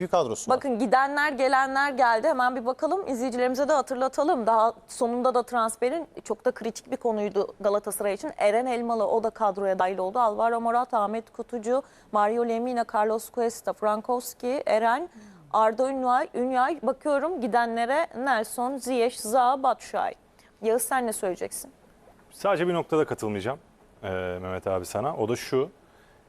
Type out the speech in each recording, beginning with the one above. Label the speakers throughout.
Speaker 1: bir kadrosu var.
Speaker 2: Bakın gidenler gelenler geldi. Hemen bir bakalım. İzleyicilerimize de hatırlatalım. Daha sonunda da transferin çok da kritik bir konuydu Galatasaray için. Eren Elmalı o da kadroya dahil oldu. Alvaro Morata, Ahmet Kutucu, Mario Lemina, Carlos Cuesta, Frankowski, Eren, Arda Ünyay. Ünyay bakıyorum gidenlere Nelson, Ziyech, Zaha, Batshuayi. Yağız sen ne söyleyeceksin?
Speaker 3: Sadece bir noktada katılmayacağım eee, Mehmet abi sana. O da şu.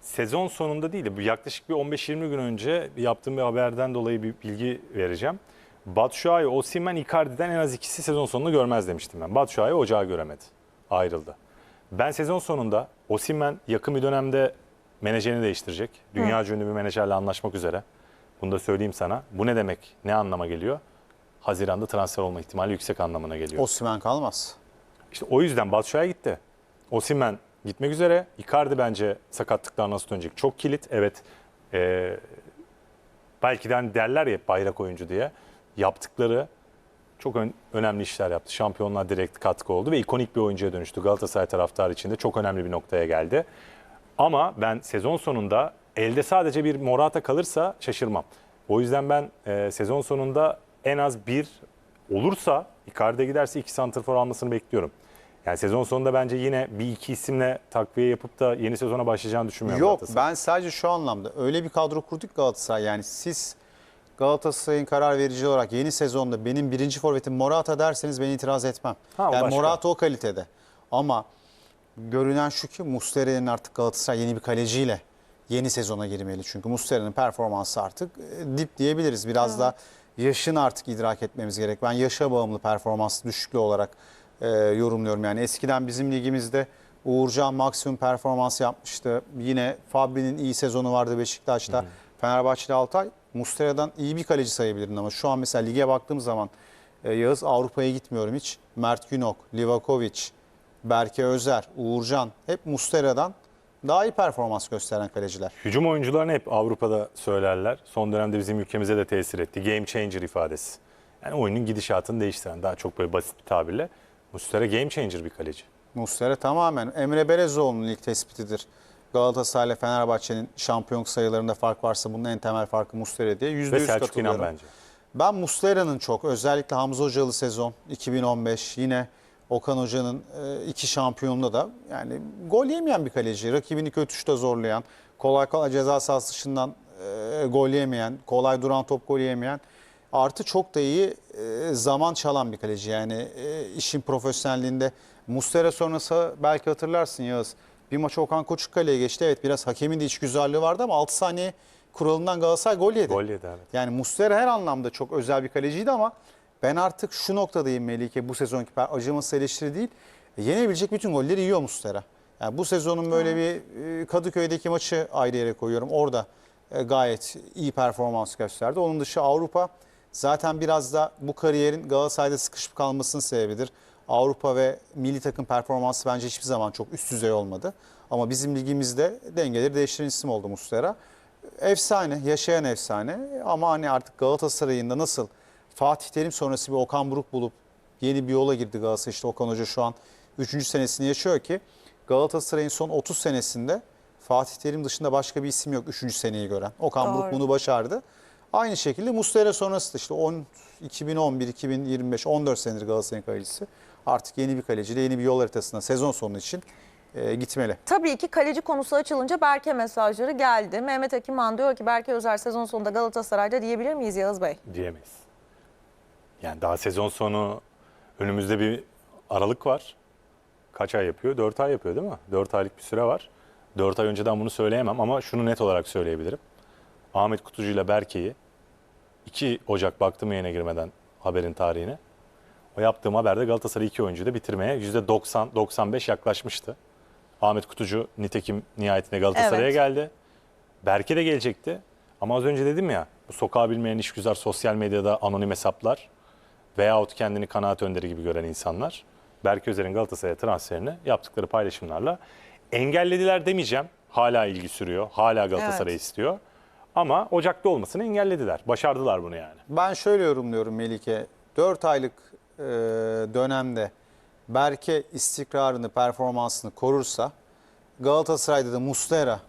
Speaker 3: Sezon sonunda değil de bu yaklaşık bir 15-20 gün önce yaptığım bir haberden dolayı bir bilgi vereceğim. Batshuayi, Osimhen, Icardi'den en az ikisi sezon sonunu görmez demiştim ben. Batshuayi ocağı göremedi. Ayrıldı. Ben sezon sonunda Osimhen yakın bir dönemde menajerini değiştirecek. Dünya ünlü bir menajerle anlaşmak üzere. Bunu da söyleyeyim sana. Bu ne demek? Ne anlama geliyor? Haziran'da transfer olma ihtimali yüksek anlamına geliyor.
Speaker 1: Osimhen kalmaz.
Speaker 3: İşte o yüzden Batshuayi gitti. Osimhen gitmek üzere. Icardi bence sakatlıktan nasıl dönecek? Çok kilit. Evet. Ee, belki de hani derler ya bayrak oyuncu diye. Yaptıkları çok ön- önemli işler yaptı. Şampiyonluğa direkt katkı oldu ve ikonik bir oyuncuya dönüştü. Galatasaray taraftarı için de çok önemli bir noktaya geldi. Ama ben sezon sonunda elde sadece bir Morata kalırsa şaşırmam. O yüzden ben e, sezon sonunda en az bir olursa Icardi'ye giderse iki santrfor almasını bekliyorum. Yani sezon sonunda bence yine bir iki isimle takviye yapıp da yeni sezona başlayacağını düşünmüyorum.
Speaker 1: Yok ben sadece şu anlamda öyle bir kadro kurduk Galatasaray yani siz Galatasaray'ın karar verici olarak yeni sezonda benim birinci forvetim Morata derseniz ben itiraz etmem.
Speaker 3: Ha, o
Speaker 1: yani
Speaker 3: başka.
Speaker 1: Morata o kalitede. Ama görünen şu ki Muslera'nın artık Galatasaray yeni bir kaleciyle yeni sezona girmeli. Çünkü Muslera'nın performansı artık e, dip diyebiliriz. Biraz da yaşını artık idrak etmemiz gerek. Ben yaşa bağımlı performans düşüklüğü olarak e, yorumluyorum. Yani eskiden bizim ligimizde Uğurcan maksimum performans yapmıştı. Yine Fabri'nin iyi sezonu vardı Beşiktaş'ta. Fenerbahçe'de Altay Muslera'dan iyi bir kaleci sayabilirim ama şu an mesela lige baktığım zaman e, Yağız Avrupa'ya gitmiyorum hiç. Mert Günok, Livakovic, Berke Özer, Uğurcan hep Muslera'dan daha iyi performans gösteren kaleciler.
Speaker 3: Hücum oyuncularını hep Avrupa'da söylerler. Son dönemde bizim ülkemize de tesir etti. Game changer ifadesi. Yani oyunun gidişatını değiştiren daha çok böyle basit bir tabirle. Muslera game changer bir kaleci.
Speaker 1: Muslera tamamen Emre Belezoğlu'nun ilk tespitidir. Galatasaray ile Fenerbahçe'nin şampiyonluk sayılarında fark varsa bunun en temel farkı Muslera diye yüzde
Speaker 3: Ve
Speaker 1: yüz
Speaker 3: Selçuk İnan bence.
Speaker 1: Ben Muslera'nın çok özellikle Hamza Hocalı sezon 2015 yine Okan Hoca'nın e, iki şampiyonunda da yani gol yemeyen bir kaleci. Rakibini kötü şuta zorlayan, kolay kolay ceza sahası dışından e, gol yemeyen, kolay duran top gol yemeyen artı çok da iyi e, zaman çalan bir kaleci. Yani e, işin profesyonelliğinde Muslera sonrası belki hatırlarsın Yağız. Bir maç Okan Koçukkale'ye geçti. Evet biraz hakemin de iç güzelliği vardı ama 6 saniye kuralından Galatasaray gol yedi.
Speaker 3: Gol yedi evet.
Speaker 1: Yani Muslera her anlamda çok özel bir kaleciydi ama ben artık şu noktadayım Melike bu sezonki per- acımasız eleştiri değil. E, yenebilecek bütün golleri yiyor Muslera. Yani bu sezonun böyle bir e, Kadıköy'deki maçı ayrı yere koyuyorum. Orada e, gayet iyi performans gösterdi. Onun dışı Avrupa zaten biraz da bu kariyerin Galatasaray'da sıkışıp kalmasının sebebidir. Avrupa ve milli takım performansı bence hiçbir zaman çok üst düzey olmadı. Ama bizim ligimizde dengeleri değiştiren isim oldu Muslera efsane, yaşayan efsane ama hani artık Galatasaray'ın da nasıl Fatih Terim sonrası bir Okan Buruk bulup yeni bir yola girdi Galatasaray. İşte Okan Hoca şu an 3. senesini yaşıyor ki Galatasaray'ın son 30 senesinde Fatih Terim dışında başka bir isim yok 3. seneyi gören. Okan Buruk
Speaker 2: Doğru.
Speaker 1: bunu başardı. Aynı şekilde Muslera sonrası da işte 10, 2011, 2025, 14 senedir Galatasaray'ın kalecisi. Artık yeni bir kaleciyle yeni bir yol haritasına sezon sonu için e, gitmeli.
Speaker 2: Tabii ki kaleci konusu açılınca Berke mesajları geldi. Mehmet Ekiman diyor ki Berke Özer sezon sonunda Galatasaray'da diyebilir miyiz Yağız Bey?
Speaker 3: diyemeyiz. Yani daha sezon sonu önümüzde bir aralık var. Kaç ay yapıyor? 4 ay yapıyor değil mi? 4 aylık bir süre var. 4 ay önceden bunu söyleyemem ama şunu net olarak söyleyebilirim. Ahmet Kutucu ile Berke'yi 2 Ocak baktım yayına girmeden haberin tarihine. O yaptığım haberde Galatasaray iki oyuncuyu da bitirmeye %90-95 yaklaşmıştı. Ahmet Kutucu nitekim nihayetinde Galatasaray'a
Speaker 2: Evet.
Speaker 3: geldi. Berke de gelecekti. Ama az önce dedim ya bu sokağa bilmeyen işgüzar sosyal medyada anonim hesaplar veyahut kendini kanaat önderi gibi gören insanlar Berke Özer'in Galatasaray'a transferini yaptıkları paylaşımlarla engellediler demeyeceğim. Hala ilgi sürüyor. Hala Galatasaray
Speaker 2: Evet.
Speaker 3: istiyor. Ama Ocak'ta olmasını engellediler. Başardılar bunu yani.
Speaker 1: Ben şöyle yorumluyorum Melike. 4 aylık e, dönemde Berke istikrarını, performansını korursa Galatasaray'da da Muslera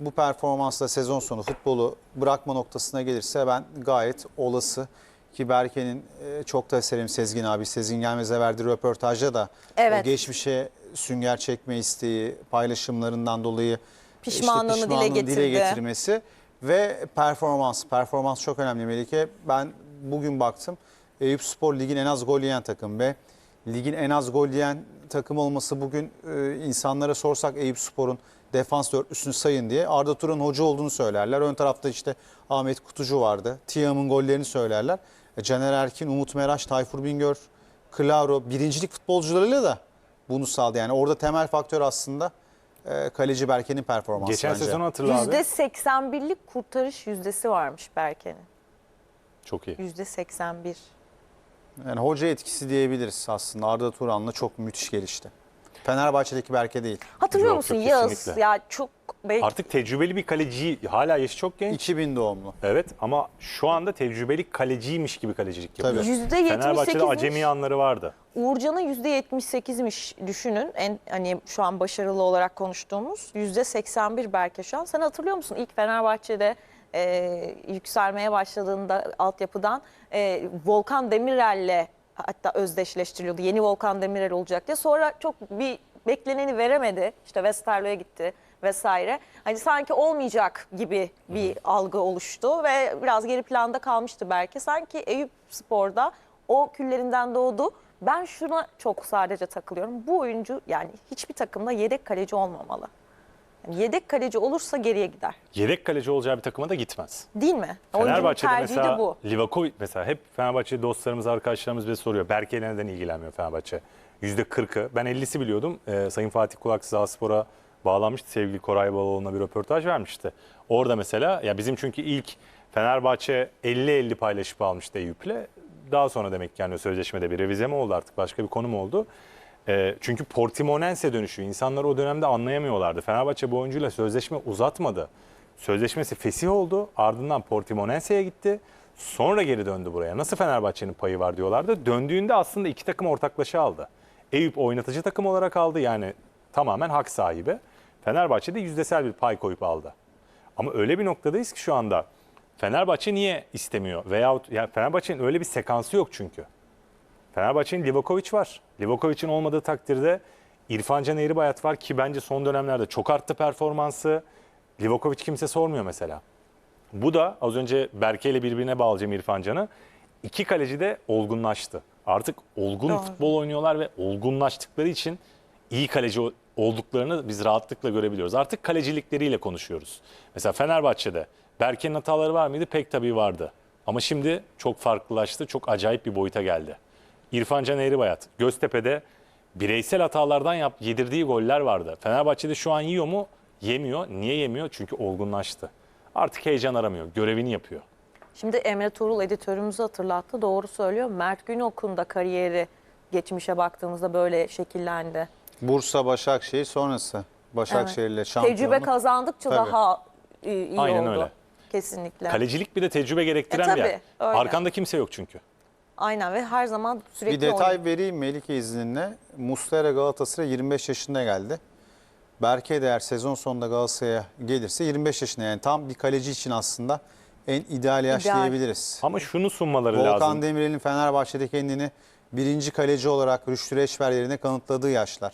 Speaker 1: bu performansla sezon sonu futbolu bırakma noktasına gelirse ben gayet olası ki Berke'nin e, çok da severim Sezgin abi. Sezgin Gelmez'e verdiği röportajda da
Speaker 2: Evet.
Speaker 1: o geçmişe sünger çekme isteği paylaşımlarından dolayı
Speaker 2: Pişmanlığını dile
Speaker 1: pişmanlığını
Speaker 2: getirdi.
Speaker 1: getirmesi ve performans. Performans çok önemli Melike. Ben bugün baktım Eyüp Spor ligin en az gol yiyen takım ve ligin en az gol yiyen takım olması bugün e, insanlara sorsak Eyüp Spor'un defans dörtlüsünü sayın diye Arda Turan hoca olduğunu söylerler. Ön tarafta işte Ahmet Kutucu vardı. Tiam'ın gollerini söylerler. E, Caner Erkin, Umut Meraş, Tayfur Bingöl, Claro birincilik futbolcularıyla da bunu sağladı. Yani orada temel faktör aslında e, kaleci Berke'nin performansı
Speaker 3: Geçen
Speaker 1: bence.
Speaker 3: sezonu hatırla abi.
Speaker 2: %81'lik kurtarış yüzdesi varmış Berke'nin.
Speaker 3: Çok iyi.
Speaker 2: %81.
Speaker 1: Yani hoca etkisi diyebiliriz aslında. Arda Turan'la çok müthiş gelişti. Fenerbahçe'deki Berke değil.
Speaker 2: Hatırlıyor
Speaker 3: Yok,
Speaker 2: musun
Speaker 3: yok,
Speaker 2: Yağız?
Speaker 3: kesinlikle.
Speaker 2: Ya çok belki
Speaker 3: Artık tecrübeli bir kaleci hala yaşı çok genç.
Speaker 1: 2000 doğumlu.
Speaker 3: Evet ama şu anda tecrübeli kaleciymiş gibi kalecilik yapıyor.
Speaker 1: Tabii.
Speaker 2: %78'miş.
Speaker 3: Fenerbahçe'de acemi anları vardı.
Speaker 2: Uğurcan'ın %78'miş düşünün. En hani şu an başarılı olarak konuştuğumuz %81 Berke şu an. Sen hatırlıyor musun ilk Fenerbahçe'de e, yükselmeye başladığında altyapıdan e, Volkan Demirel'le hatta özdeşleştiriliyordu. Yeni Volkan Demirel olacak diye. Sonra çok bir bekleneni veremedi. İşte Westerlo'ya gitti vesaire. Hani sanki olmayacak gibi bir algı oluştu ve biraz geri planda kalmıştı belki. Sanki Eyüp Spor'da o küllerinden doğdu. Ben şuna çok sadece takılıyorum. Bu oyuncu yani hiçbir takımda yedek kaleci olmamalı. Yani yedek kaleci olursa geriye gider.
Speaker 3: Yedek kaleci olacağı bir takıma da gitmez.
Speaker 2: Değil mi? Oyuncunun
Speaker 3: Fenerbahçe'de
Speaker 2: tercihi
Speaker 3: mesela
Speaker 2: de bu.
Speaker 3: Livakovic mesela hep Fenerbahçe dostlarımız, arkadaşlarımız bize soruyor. Berke ile neden ilgilenmiyor Fenerbahçe? %40'ı. Ben 50'si biliyordum. Ee, Sayın Fatih Kulaksız Spor'a bağlanmıştı. Sevgili Koray Baloğlu'na bir röportaj vermişti. Orada mesela ya bizim çünkü ilk Fenerbahçe 50-50 paylaşıp almıştı Eyüp'le. Daha sonra demek ki yani sözleşmede bir revize mi oldu artık başka bir konu mu oldu? Ee, çünkü Portimonense dönüşü. İnsanlar o dönemde anlayamıyorlardı. Fenerbahçe bu oyuncuyla sözleşme uzatmadı. Sözleşmesi fesih oldu. Ardından Portimonense'ye gitti. Sonra geri döndü buraya. Nasıl Fenerbahçe'nin payı var diyorlardı. Döndüğünde aslında iki takım ortaklaşa aldı. Eyüp oynatıcı takım olarak aldı. Yani tamamen hak sahibi. Fenerbahçe de yüzdesel bir pay koyup aldı. Ama öyle bir noktadayız ki şu anda Fenerbahçe niye istemiyor? Veyahut yani Fenerbahçe'nin öyle bir sekansı yok çünkü. Fenerbahçe'nin Livakovic var. Livakovic'in olmadığı takdirde İrfan Can Eğribayat var ki bence son dönemlerde çok arttı performansı. Livakovic kimse sormuyor mesela. Bu da az önce Berke ile birbirine bağlayacağım İrfan Can'ı. İki kaleci de olgunlaştı. Artık olgun
Speaker 2: Doğru.
Speaker 3: futbol oynuyorlar ve olgunlaştıkları için iyi kaleci olduklarını biz rahatlıkla görebiliyoruz. Artık kalecilikleriyle konuşuyoruz. Mesela Fenerbahçe'de Berke'nin hataları var mıydı? Pek tabii vardı. Ama şimdi çok farklılaştı. Çok acayip bir boyuta geldi. İrfan Can Eğribayat, Göztepe'de bireysel hatalardan yap, yedirdiği goller vardı. Fenerbahçe'de şu an yiyor mu? Yemiyor. Niye yemiyor? Çünkü olgunlaştı. Artık heyecan aramıyor. Görevini yapıyor.
Speaker 2: Şimdi Emre Tuğrul editörümüzü hatırlattı. Doğru söylüyor. Mert Günok'un da kariyeri geçmişe baktığımızda böyle şekillendi.
Speaker 1: Bursa, Başakşehir sonrası. Başakşehir'le şampiyonluk.
Speaker 2: Tecrübe kazandıkça
Speaker 1: Tabii.
Speaker 2: daha iyi, iyi
Speaker 3: Aynen
Speaker 2: oldu.
Speaker 3: öyle.
Speaker 2: Kesinlikle.
Speaker 3: Kalecilik bir de tecrübe gerektiren
Speaker 2: E,
Speaker 3: bir
Speaker 2: tabii,
Speaker 3: yer.
Speaker 2: öyle.
Speaker 3: Arkanda kimse yok çünkü.
Speaker 2: Aynen ve her zaman sürekli
Speaker 1: Bir detay
Speaker 2: oynuyor.
Speaker 1: vereyim Melike izninle. Muslera Galatasaray 25 yaşında geldi. Berke de eğer sezon sonunda Galatasaray'a gelirse 25 yaşında yani tam bir kaleci için aslında en ideal yaş
Speaker 2: İdeal.
Speaker 1: diyebiliriz.
Speaker 3: Ama şunu sunmaları
Speaker 1: Volkan
Speaker 3: lazım.
Speaker 1: Demirel'in Fenerbahçe'de kendini birinci kaleci olarak Rüştü Reçber yerine kanıtladığı yaşlar.